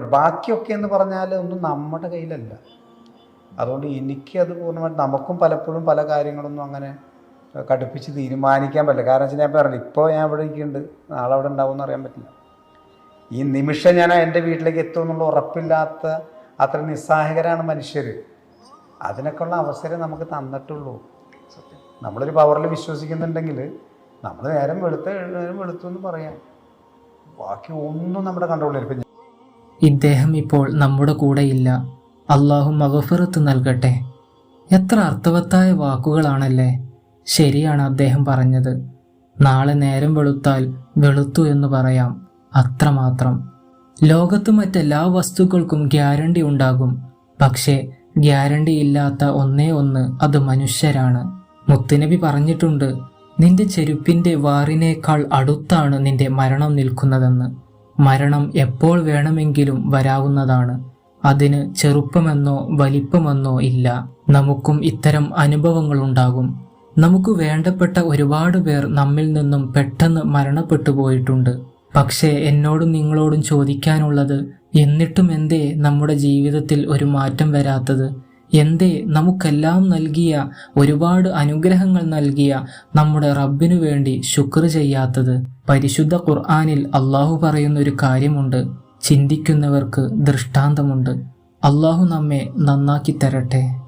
ബാക്കിയൊക്കെ എന്ന് പറഞ്ഞാൽ ഒന്നും നമ്മുടെ കയ്യിലല്ല. അതുകൊണ്ട് എനിക്കത് പൂർണമായിട്ട് നമുക്കും പലപ്പോഴും പല കാര്യങ്ങളൊന്നും അങ്ങനെ കടുപ്പിച്ച് തീരുമാനിക്കാൻ പറ്റില്ല. കാരണം വെച്ചാൽ ഞാൻ പറഞ്ഞു ഇപ്പോൾ ഞാൻ ഇവിടെ ഇരിക്കുന്നുണ്ട്. നാളെ അവിടെ ഉണ്ടാവും എന്ന് അറിയാൻ പറ്റില്ല. ഈ നിമിഷം ഞാൻ എന്റെ വീട്ടിലേക്ക് എത്തുമെന്നുള്ള ഉറപ്പില്ലാത്ത അത്ര നിസ്സഹായകരാണ് മനുഷ്യർ. അതിനൊക്കെയുള്ള അവസരം നമുക്ക് തന്നിട്ടുള്ളൂ. നമ്മളൊരു പവറിൽ വിശ്വസിക്കുന്നുണ്ടെങ്കിൽ നമ്മൾ നേരം വെളുത്ത നേരം വെളുത്തു എന്ന് പറയാം. ബാക്കി ഒന്നും നമ്മുടെ കൺട്രോളിൽ ഇപ്പം ഇദ്ദേഹം ഇപ്പോൾ നമ്മുടെ കൂടെയില്ല അള്ളാഹു മഗഫിറത്ത് നൽകട്ടെ. എത്ര അർത്ഥവത്തായ വാക്കുകളാണല്ലേ ശരിയാണ് അദ്ദേഹം പറഞ്ഞത്. നാളെ നേരം വെളുത്താൽ വെളുത്തു എന്ന് പറയാം. അത്രമാത്രം. ലോകത്ത് മറ്റെല്ലാ വസ്തുക്കൾക്കും ഗ്യാരണ്ടി ഉണ്ടാകും. പക്ഷേ ഗ്യാരണ്ടി ഇല്ലാത്ത ഒന്നേ ഒന്ന് അത് മനുഷ്യരാണ്. മുത്തുനബി പറഞ്ഞിട്ടുണ്ട് നിന്റെ ചെരുപ്പിന്റെ വാറിനേക്കാൾ അടുത്താണ് നിന്റെ മരണം നിൽക്കുന്നതെന്ന്. മരണം എപ്പോൾ വേണമെങ്കിലും വരാവുന്നതാണ്. അതിന് ചെറുപ്പമെന്നോ വലിപ്പമെന്നോ ഇല്ല. നമുക്കും ഇത്തരം അനുഭവങ്ങളുണ്ടാകും. നമുക്ക് വേണ്ടപ്പെട്ട ഒരുപാട് പേർ നമ്മിൽ നിന്നും പെട്ടെന്ന് മരണപ്പെട്ടു പോയിട്ടുണ്ട്. പക്ഷേ എന്നോടും നിങ്ങളോടും ചോദിക്കാനുള്ളത് എന്നിട്ടും എന്തേ നമ്മുടെ ജീവിതത്തിൽ ഒരു മാറ്റം വരാത്തത്? എന്തേ നമുക്കെല്ലാം നൽകിയ ഒരുപാട് അനുഗ്രഹങ്ങൾ നൽകിയ നമ്മുടെ റബ്ബിനു വേണ്ടി ശുക്ർ ചെയ്യാത്തത്. പരിശുദ്ധ ഖുർആാനിൽ അള്ളാഹു പറയുന്ന ഒരു കാര്യമുണ്ട്. ചിന്തിക്കുന്നവർക്ക് ദൃഷ്ടാന്തമുണ്ട്. അള്ളാഹു നമ്മെ നന്നാക്കി തരട്ടെ.